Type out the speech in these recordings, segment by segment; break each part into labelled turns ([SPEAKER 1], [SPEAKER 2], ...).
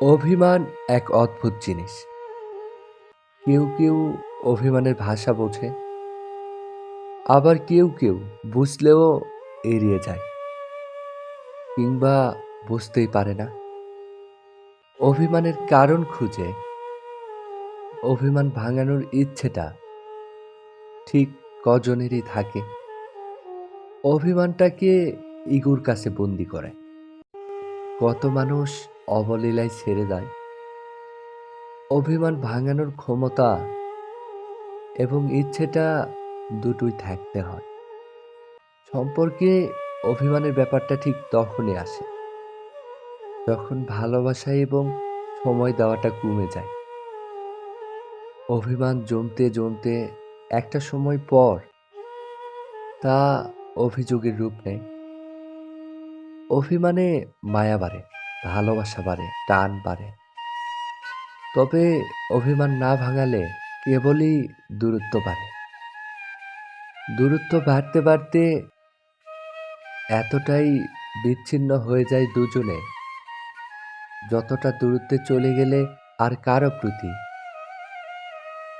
[SPEAKER 1] অভিমান এক অদ্ভুত জিনিস। কেউ কেউ অভিমানের ভাষা বোঝে, আবার কেউ কেউ বুঝলেও এড়িয়ে যায়, কিংবা বুঝতেই পারে না। অভিমানের কারণ খুঁজে, অভিমান ভাঙানোর ইচ্ছেটা ঠিক কজনেরই থাকে। অভিমানটাকে ইগুর কাছে বন্দি করে। কত মানুষ অবলীলায় ছেড়ে দেয়। অভিমান ভাঙানোর ক্ষমতা এবং ইচ্ছেটা দুটোই থাকতে হয়। সম্পর্কে অভিমানের ব্যাপারটা ঠিক তখনই আসে, যখন ভালোবাসা এবং সময় দেওয়াটা কমে যায়। অভিমান জমতে জমতে একটা সময় পর তা অভিযোগের রূপ নেয়। অভিমানে মায়া বাড়ে। ভালোবাসা বাড়ে, টান বাড়ে। তবে অভিমান না ভাঙালে কেবলই দূরত্ব বাড়ে। দূরত্ব বাড়তে বাড়তে এতটাই বিচ্ছিন্ন হয়ে যায় দুজনে, যতটা দূরত্বে চলে গেলে আর কারও প্রতি।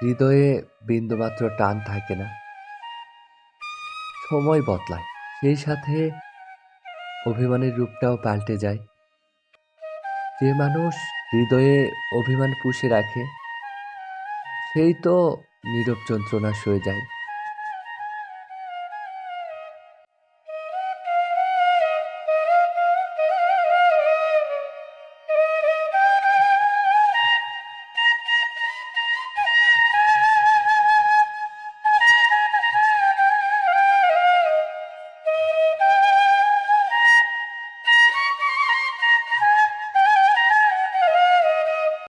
[SPEAKER 1] হৃদয়ে বিন্দুমাত্র টান থাকে না। সময় বদলায়, সেই সাথে অভিমানের রূপটাও পাল্টে যায়। যে মানুষ হৃদয়ে অভিমান পুষে রাখে সেই তো নীরব যন্ত্রণা সয়ে যায়।